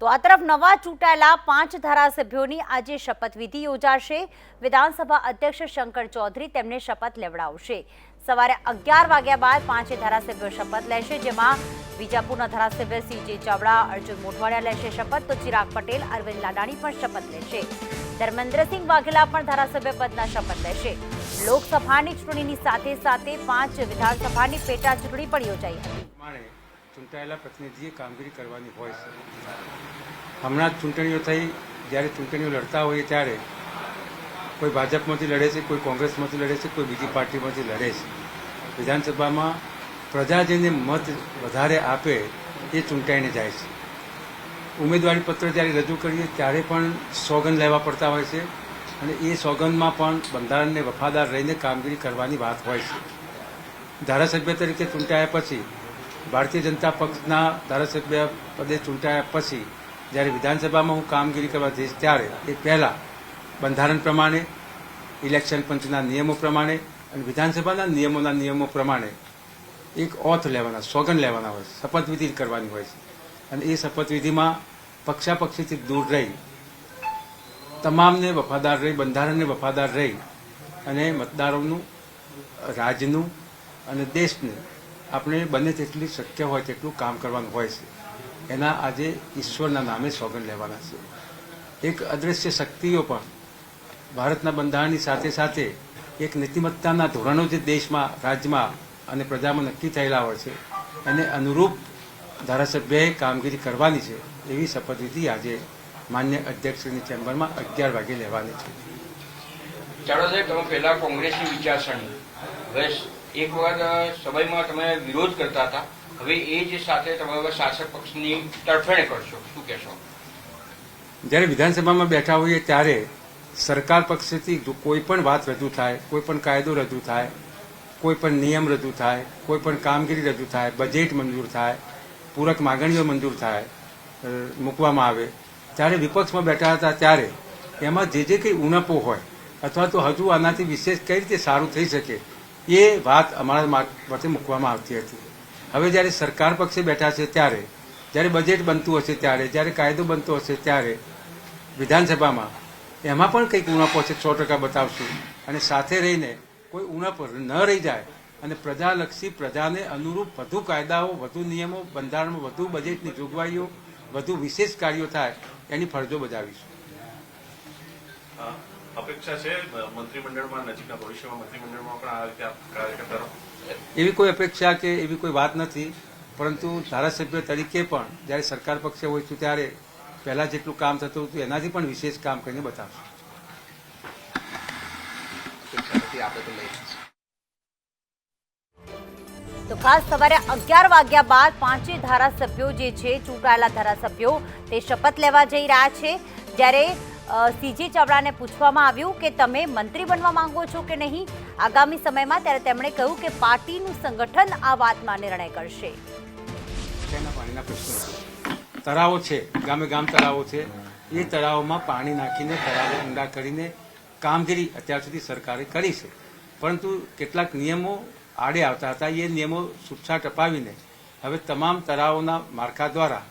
તો આ તરફ નવા ચૂંટાયેલા પાંચ ધારાસભ્યોની આજે શપથવિધિ યોજાશે. વિધાનસભા અધ્યક્ષ શંકર ચૌધરી તેમને શપથ લેવડાવશે. સવારે અગિયાર વાગ્યા બાદ પાંચે ધારાસભ્યો શપથ લેશે, જેમાં વિજાપુરના ધારાસભ્ય સીજે ચાવડા, અર્જુન મોઢવાડિયા લેશે શપથ, તો ચિરાગ પટેલ, અરવિંદ લાડાણી પણ શપથ લેશે. ધર્મેન્દ્રસિંહ વાઘેલા પણ ધારાસભ્ય પદના શપથ લેશે. લોકસભાની ચૂંટણીની સાથે સાથે પાંચ વિધાનસભાની પેટા ચૂંટણી પણ યોજાઈ હતી. ચૂંટાયેલા પ્રતિનિધિએ કામગીરી કરવાની હોય છે. હમણાં ચૂંટણીઓ થઈ, જ્યારે ચૂંટણીઓ લડતા હોઈએ ત્યારે કોઈ ભાજપમાંથી લડે છે, કોઈ કોંગ્રેસમાંથી લડે છે, કોઈ બીજી પાર્ટીમાંથી લડે છે. વિધાનસભામાં પ્રજા જેને મત વધારે આપે એ ચૂંટાઈને જાય છે. ઉમેદવારી પત્ર જ્યારે રજૂ કરીએ ત્યારે પણ સોગંદ લેવા પડતા હોય છે અને એ સોગંદમાં પણ બંધારણને વફાદાર રહીને કામગીરી કરવાની વાત હોય છે. ધારાસભ્ય તરીકે ચૂંટાયા પછી ભારતીય જનતા પક્ષના ધારાસભ્ય પદે ચૂંટાયા પછી, જ્યારે વિધાનસભામાં હું કામગીરી કરવા જઈશ ત્યારે, એ પહેલાં બંધારણ પ્રમાણે, ઇલેક્શન પંચના નિયમો પ્રમાણે અને વિધાનસભાના નિયમોના નિયમો પ્રમાણે એક ઓથ લેવાના સોગન લેવાના હોય છે શપથવિધિ કરવાની હોય છે. અને એ શપથવિધિમાં પક્ષાપક્ષીથી દૂર રહી, તમામને વફાદાર રહી, બંધારણને વફાદાર રહી અને મતદારોનું, રાજનું અને દેશને આપણે બને તેટલી શક્ય હોય તેટલું કામ કરવાનું હોય છે. એના આજે ઈશ્વરના નામે સોગંદ લેવાના છે. એક અદૃશ્ય શક્તિઓ પણ ભારતના બંધારણની સાથે સાથે એક નીતિમત્તાના ધોરણો જે દેશમાં, રાજ્યમાં અને પ્રજામાં નક્કી થયેલા હોય છે, એને અનુરૂપ ધારાસભ્યએ કામગીરી કરવાની છે એવી શપથવિધિ આજે માન્ય અધ્યક્ષની ચેમ્બરમાં અગિયાર વાગે લેવાની છે. ચાલો સાહેબ, તમે પહેલા કોંગ્રેસની વિચારસરણી. એક વખત સમયમાં તમે વિરોધ કરતા હતા. હવે એ જ સાથે તમે હવે શાસક પક્ષની તરફેણ કરશો. શું કહેશો? જ્યારે વિધાનસભામાં બેઠા હોઈએ ત્યારે સરકાર પક્ષેથી કોઈ પણ વાત રજૂ થાય, કોઈ પણ કાયદો રજૂ થાય, કોઈ પણ નિયમ રજૂ થાય, કોઈ પણ કામગીરી રજૂ થાય, બજેટ મંજૂર થાય, પૂરક માગણીઓ મંજૂર થાય મૂકવામાં આવે. ત્યારે વિપક્ષમાં બેઠા હતા ત્યારે એમાં જે જે કંઈ ઉણપો હોય અથવા તો હજુ આનાથી વિશેષ કઈ રીતે સારું થઈ શકે એ વાત અમારા પરથી મૂકવામાં આવતી હતી. હવે જ્યારે સરકાર પક્ષે બેઠા છે ત્યારે, જ્યારે બજેટ બનતું હશે ત્યારે, જ્યારે કાયદો બનતો હશે ત્યારે વિધાનસભામાં એમાં પણ કંઈક ઉણપો છે, સો ટકા બતાવશું. અને સાથે રહીને કોઈ ઉણપ ન રહી જાય અને પ્રજાલક્ષી પ્રજાને અનુરૂપ વધુ કાયદાઓ, વધુ નિયમો, બંધારણમાં વધુ બજેટની જોગવાઈઓ, વધુ વિશેષ કાર્યો થાય એની ફરજો બજાવીશું. અપેક્ષા છે મંત્રીમંડળમાં નજીકના ભવિષ્યમાં મંત્રીમંડળમાં પણ આ રીતે આપ કાર્ય કરતા એવી કોઈ અપેક્ષા કે એવી કોઈ વાત નથી પરંતુ ધારાસભ્ય તરીકે પણ જ્યારે સરકાર પક્ષે હોઈશું ત્યારે પહેલાં જેટલું કામ થતું હતું એનાથી પણ વિશેષ કામ કરીને બતાવશું. તો ખાસ સવારે અગિયાર વાગ્યા બાદ પાંચે ધારાસભ્યો જે છે ચૂંટાયેલા ધારાસભ્યો તે શપથ લેવા જઈ રહ્યા છે. જ્યારે સીજી ચાવડાને પૂછવામાં આવ્યું કે તમે મંત્રી બનવા માંગો છો કે નહીં? આગામી સમયમાં ત્યારે તેમણે કહ્યું કે પાર્ટીનું સંગઠન આ વાતમાં નિર્ણય કરશે. તળાવો છે, ગામે ગામ તળાવો છે. એ તળાવોમાં પાણી નાખીને, તળાવો ઊંડા કરીને કામગીરી અત્યાર સુધી સરકારે કરી છે. પરંતુ કેટલાક નિયમો આડે આવતા હતા. એ નિયમો છૂટછાટ અપાવીને હવે તમામ તળાવોના માળખા દ્વારા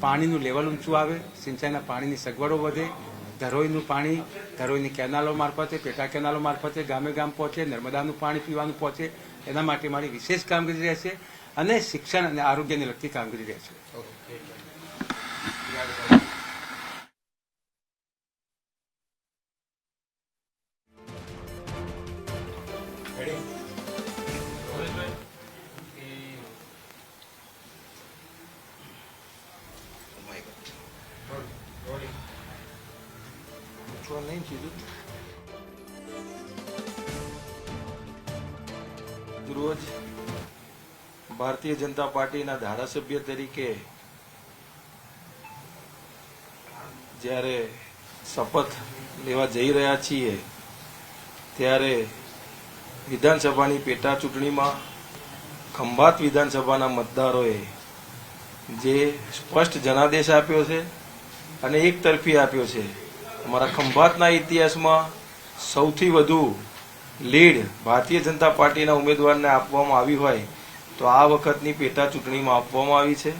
પાણીનું લેવલ ઊંચું આવે, સિંચાઈના પાણીની સગવડો વધે ધરોઈનું પાણી ધરોઈની કેનાલો મારફતે, પેટા કેનાલો મારફતે, ગામે ગામ પહોંચે, નર્મદાનું પાણી પીવાનું પહોંચે, એના માટે મારી વિશેષ કામગીરી રહેશે અને શિક્ષણ અને આરોગ્યને લગતી કામગીરી રહેશે. રોજ ભારતીય જનતા પાર્ટીના ધારાસભ્ય તરીકે જ્યારે શપથ લેવા જઈ રહ્યા છીએ, ત્યારે વિધાનસભાની પેટા ચૂંટણીમાં ખંભાત વિધાનસભાના મતદારોએ જે સ્પષ્ટ જનાદેશ આપ્યો છે અને એક તરફી આપ્યો છે અમારા ખંભાતના ઇતિહાસમાં સૌથી વધુ લીડ ભારતીય જનતા પાર્ટીના ઉમેદવારને આપવામાં આવી હોય તો આ વખતની પેટા ચૂંટણીમાં આપવામાં આવી છે.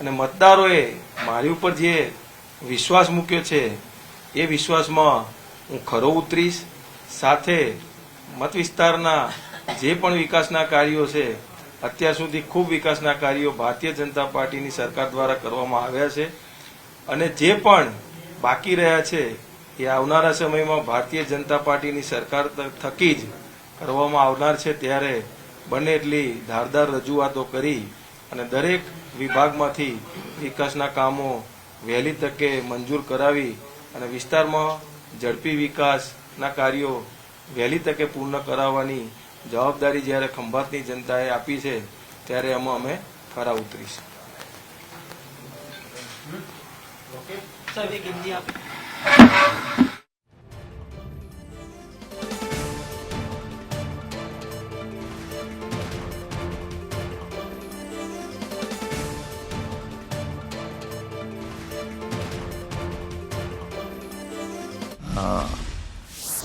અને મતદારોએ મારી ઉપર જે વિશ્વાસ મૂક્યો છે, એ વિશ્વાસમાં હું ખરો ઉતરીશ. સાથે મત વિસ્તારના જે પણ વિકાસના કાર્યો છે, અત્યાર સુધી ખૂબ વિકાસના કાર્યો ભારતીય જનતા પાર્ટીની સરકાર દ્વારા કરવામાં આવ્યા છે. અને જે પણ બાકી રહ્યા છે એ આવનારા સમયમાં ભારતીય જનતા પાર્ટીની સરકાર થકી જ કરવામાં આવનાર છે ત્યારે બને એટલી ધારદાર રજૂઆતો કરી અને દરેક વિભાગમાંથી વિકાસના કામો વહેલી તકે મંજૂર કરાવી અને વિસ્તારમાં ઝડપી વિકાસના કાર્યો વહેલી તકે પૂર્ણ કરાવવાની જવાબદારી જ્યારે ખંભાતની જનતાએ આપી છે, ત્યારે એમાં અમે ખરા ઉતરીશું.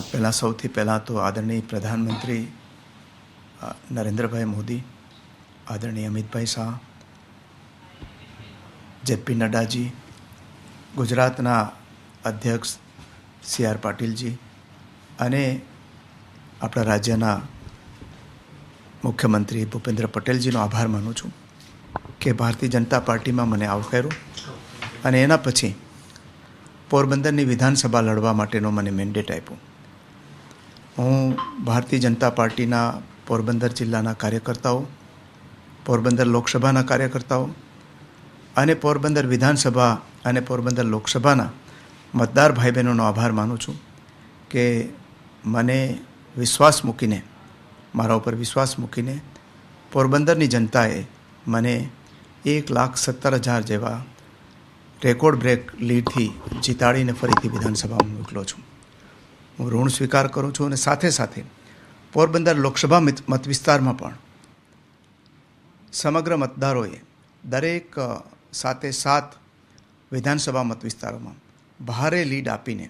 પહેલાં સૌથી પહેલાં તો આદરણીય પ્રધાનમંત્રી નરેન્દ્રભાઈ મોદી આદરણીય અમિતભાઈ શાહ જેપી નડ્ડાજી ગુજરાતના અધ્યક્ષ સી આર પાટીલજી અને આપણા રાજ્યના મુખ્યમંત્રી ભૂપેન્દ્ર પટેલજીનો આભાર માનું છું કે ભારતીય જનતા પાર્ટીમાં મને આવકાર્યું અને એના પછી પોરબંદરની વિધાનસભા લડવા માટેનો મને મેન્ડેટ આપ્યો. હું ભારતીય જનતા પાર્ટીના પોરબંદર જિલ્લાના કાર્યકર્તાઓ, પોરબંદર લોકસભાના કાર્યકર્તાઓ અને પોરબંદર વિધાનસભા અને પોરબંદર લોકસભાના મતદાર ભાઈ બહેનોનો આભાર માનું છું કે મને વિશ્વાસ મૂકીને, મારા ઉપર વિશ્વાસ મૂકીને પોરબંદરની જનતાએ મને એક લાખ સત્તર હજાર જેવા રેકોર્ડ બ્રેક લીડથી જીતાડીને ફરીથી વિધાનસભામાં મોકલો છું. હું ઋણ સ્વીકાર કરું છું અને સાથે સાથે પોરબંદર લોકસભા મત વિસ્તારમાં પણ સમગ્ર મતદારોએ દરેક સાતે સાત વિધાનસભા મત વિસ્તારોમાં ભારે લીડ આપીને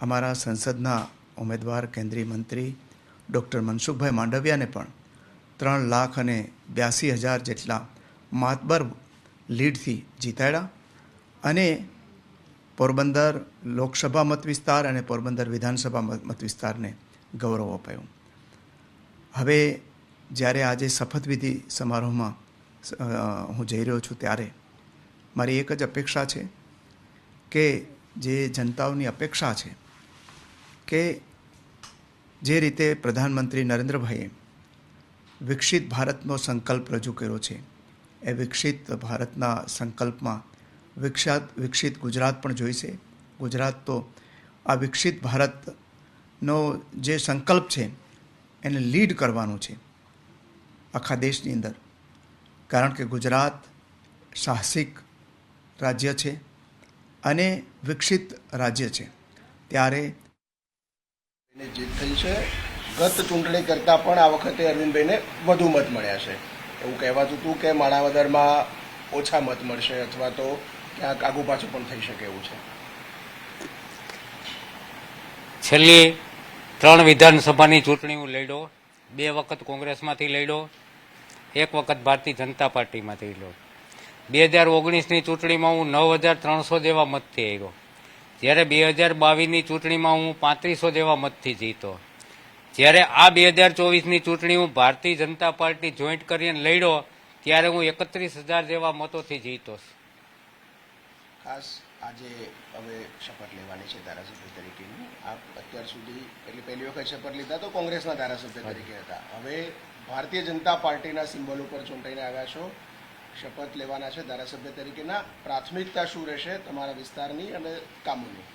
અમારા સંસદના ઉમેદવાર, કેન્દ્રીય મંત્રી ડૉક્ટર મનસુખભાઈ માંડવિયાને પણ ત્રણ લાખ અને બ્યાસી હજાર જેટલા માતબર લીડથી જીતાડ્યા અને પોરબંદર લોકસભા મત વિસ્તાર અને પોરબંદર વિધાનસભા મત વિસ્તારને ગૌરવ અપાયું. હવે જ્યારે આજે શપથવિધિ સમારોહમાં હું જઈ રહ્યો છું ત્યારે મારી એક જ અપેક્ષા છે કે જે જનતાઓની અપેક્ષા છે કે જે રીતે પ્રધાનમંત્રી નરેન્દ્રભાઈએ વિકસિત ભારતનો સંકલ્પ રજૂ કર્યો છે, એ વિકસિત ભારતના સંકલ્પમાં વિકસાત, વિકસિત ગુજરાત પણ જોઈશે. ગુજરાત તો આ વિકસિત ભારતનો જે સંકલ્પ છે, એને લીડ કરવાનું છે આખા દેશની અંદર. કારણ કે ગુજરાત સાહસિક રાજ્ય છે અને વિકસિત રાજ્ય છે. ત્યારે જીત થઈ છે. ગત ચૂંટણી કરતાં પણ આ વખતે અરવિંદભાઈને વધુ મત મળ્યા છે. એવું કહેવાતું હતું કે માણાવદરમાં ઓછા મત મળશે અથવા તો ક્યાંક આગુ પાછું પણ થઈ શકે એવું છે. છેલ્લી ત્રણ વિધાનસભાની ચૂંટણી હું લડ્યો. બે વખત કોંગ્રેસમાંથી લડ્યો. એક વખત ભારતીય જનતા પાર્ટીમાંથી લડ્યો. બે હજાર ઓગણીસની ચૂંટણીમાં હું નવ હજાર ત્રણસો જેવા મતથી આવ્યો. જ્યારે બે હજાર બાવીસની ચૂંટણીમાં હું પાંત્રીસો જેવા મતથી જીતો. જ્યારે આ બે હજાર ચોવીસની ચૂંટણી હું ભારતીય જનતા પાર્ટી જોઈન્ટ કરીને લડ્યો ત્યારે હું એકત્રીસ હજાર જેવા મતોથી જીતો. ખાસ આજે હવે શપથ લેવાની છે ધારાસભ્ય તરીકેની. આપ અત્યાર સુધી એટલે પહેલી વખત શપથ લીધા તો કોંગ્રેસના ધારાસભ્ય તરીકે હતા. હવે ભારતીય જનતા પાર્ટીના સિમ્બોલ ઉપર ચૂંટાઈને આવ્યા છો. શપથ લેવાના છે ધારાસભ્ય તરીકેના. પ્રાથમિકતા શું રહેશે તમારા વિસ્તારની અને કામોની?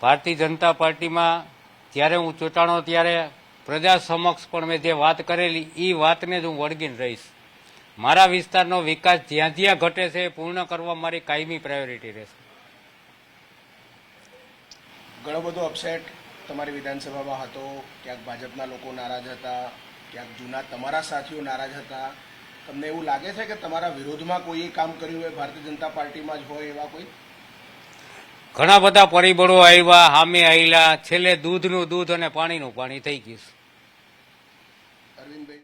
ભારતીય જનતા પાર્ટીમાં જ્યારે હું ચૂંટાણો ત્યારે પ્રજા સમક્ષ પણ મેં જે વાત કરેલી એ વાતને જ હું વળગીને રહીશ. મારા વિસ્તારનો વિકાસ જ્યાં જ્યાં ઘટે છે એ પૂર્ણ કરવા મારી કાયમી પ્રાયોરિટી રહેશે. ઘણો બધો અપસેટ તમારી વિધાનસભામાં હતો. ક્યાંક ભાજપના લોકો નારાજ હતા ક્યાંક જૂના તમારા સાથીઓ નારાજ હતા. તમને એવું લાગે છે કે તમારા વિરોધમાં કોઈ કામ કર્યું હોય ભારતીય જનતા પાર્ટીમાં જ હોય એવા કોઈ? ઘણા બધા પરિબળો આવ્યા હામે આવેલા છેલ્લે દૂધનું દૂધ અને પાણીનું પાણી થઈ ગયું અરવિંદભાઈ?